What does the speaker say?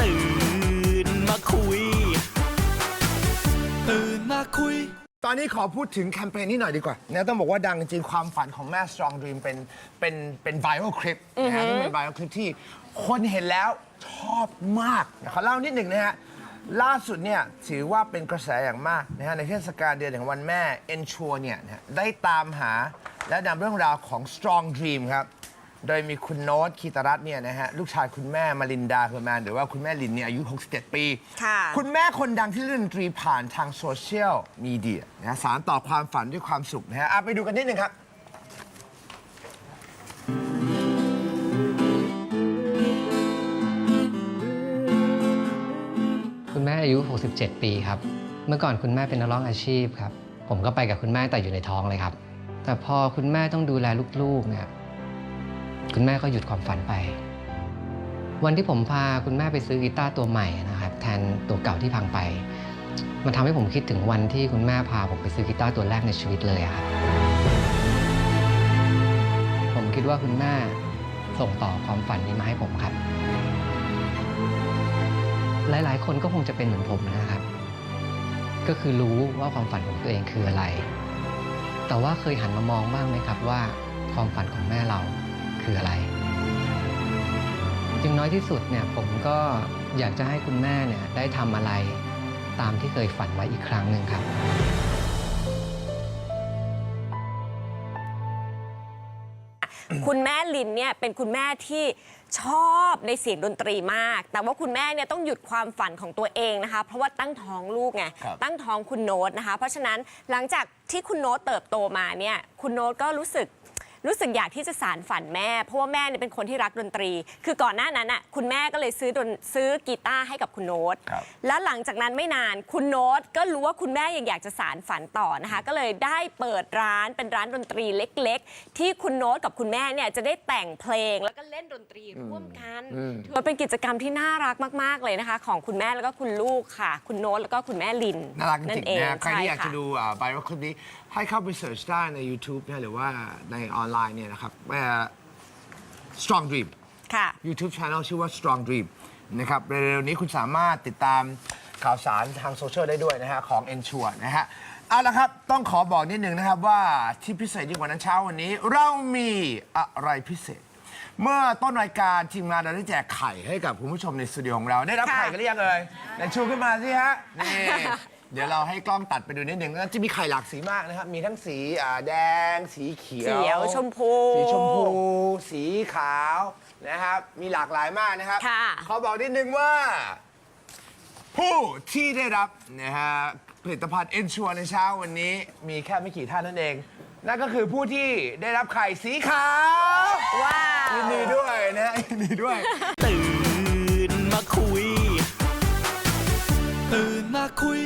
ตื่นมาคุย ตื่นมาคุย ตอนนี้ขอพูดถึงแคมเปญนี้หน่อยดีกว่านะต้องบอกว่าดังจริงๆความฝันของแม่ Strong Dream เป็นเป็นเป็นไวรัลคลิปนะฮะที่เป็นไวรัลคลิปที่คนเห็นแล้วชอบมากนะขอเล่านิดหนึ่งนะฮะ ล่าสุดเนี่ยถือว่าเป็นกระแสอย่างมากนะฮะในเทศกาลเดือนแห่งวันแม่ Ensure เนี่ยนะฮะได้ตามหาและนำเรื่องราวของ Strong Dream ครับ โดยมีคุณโน้ตคีตรัตน์เนี่ยนะฮะลูกชายคุณแม่มารินดาเฮอร์แมนหรือว่าคุณแม่ลินเนี่ยอายุ 67 ปี ค่ะคุณแม่คนดังที่เล่นดนตรีผ่านทางโซเชียลมีเดียนะฮะสารต่อความฝันด้วยความสุขนะฮะอะไปดูกันนิดนึงครับ คุณแม่อายุ 67 ปีครับ เมื่อก่อนคุณแม่เป็นนักร้องอาชีพครับ ผมก็ไปกับคุณแม่แต่อยู่ในท้องเลยครับ แต่พอคุณแม่ต้องดูแลลูกๆเนี่ย คุณแม่ก็หยุดความฝันไป วันที่ผมพาคุณแม่ไปซื้อกีตาร์ตัวใหม่นะครับแทนตัวเก่าที่พังไป มันทำให้ผมคิดถึงวันที่คุณแม่พาผมไปซื้อกีตาร์ตัวแรกในชีวิตเลยครับ ผมคิดว่าคุณแม่ส่งต่อความฝันนี้มาให้ผมครับ หลาย ๆ คนก็คงจะเป็นเหมือนผมนะครับ ก็คือรู้ว่าความฝันของตัวเองคืออะไร แต่ว่าเคยหันมามองบ้างไหมครับว่าความฝันของแม่เรา คืออะไร จึงน้อยที่สุดเนี่ยผมก็อยากจะให้คุณแม่เนี่ยได้ทำอะไรตามที่เคยฝันไว้อีกครั้งหนึ่งครับคุณแม่ลินเนี่ยเป็นคุณแม่ที่ชอบในเสียงดนตรีมาก แต่ว่าคุณแม่เนี่ยต้องหยุดความฝันของตัวเองนะคะ เพราะว่าตั้งท้องลูกไงครับตั้งท้องคุณโน้ตนะคะ เพราะฉะนั้นหลังจากที่คุณโน้ตเติบโตมาเนี่ย คุณโน้ตก็รู้สึก รู้สึกอยากที่จะสารฝันแม่ เพราะว่าแม่เนี่ยเป็นคนที่รักดนตรี คือก่อนหน้านั้นอะคุณแม่ก็เลยซื้อดนซื้อกีตาร์ให้กับคุณโน้ต ครับ แล้วหลังจากนั้นไม่นานคุณโน้ตก็รู้ว่าคุณแม่ยังอยากจะสารฝันต่อนะคะ ก็เลยได้เปิดร้านเป็นร้านดนตรีเล็ก ๆ ที่คุณโน้ตกับคุณแม่เนี่ยจะได้แต่งเพลงแล้วก็เล่นดนตรีร่วมกันถือว่าเป็นกิจกรรมที่น่ารักมาก ๆ เลยนะคะ ของคุณแม่แล้วก็คุณลูกค่ะ คุณโน้ตแล้วก็คุณแม่ลินน่ารักจริงเอๆงนะใครที่อยากช่จะดูไวรัลคลิปนี้ให้เข้าไปเสิร์ชได้ใน YouTube นะหรือว่าในออนไลน์เนี่ยนะครับเอ่อ Strong Dream ค่ะ YouTube Channel ชื่อว่า Strong Dream นะครับเร็วๆนี้คุณสามารถติดตามข่าวสารทางโซเชียลได้ด้วยนะฮะ ของ Ensure นะฮะ เอาละครับ ต้องขอบอกนิดหนึ่งนะครับว่าที่พิเศษยิ่งกว่านั้นเช้าวันนี้ เรามีอะไรพิเศษ เมื่อต้นรายการทีมงานเราได้แจกไข่ให้กับคุณผู้ชมในสตูดิโอของเราได้รับค่ะ ไข่กันหรือยังเอ่ยไหนชูขึ้นมาสิฮะนี่ เดี๋ยวเราให้กล้องตัดไปดูนิดหนึ่งแล้จะมีไข่หลากสีมากนะครับ มีทั้งสีแดง สีเขียว เขียชมพูสีชมพู สีขาวนะครับ มีหลากหลายมากนะครับเขาบอกนิดนึงว่า ผู้ที่ได้รับนะฮะผลิตภัณฑ์เอนชัวในเช้าวันนี้ มีแค่ไม่กี่ท่านนั่นเอง นั่นก็คือผู้ที่ได้รับไข่สีขาวว้าว ยินดีด้วยนะฮะยินดีด้วย ตื่นมาคุย ตื่นมาคุย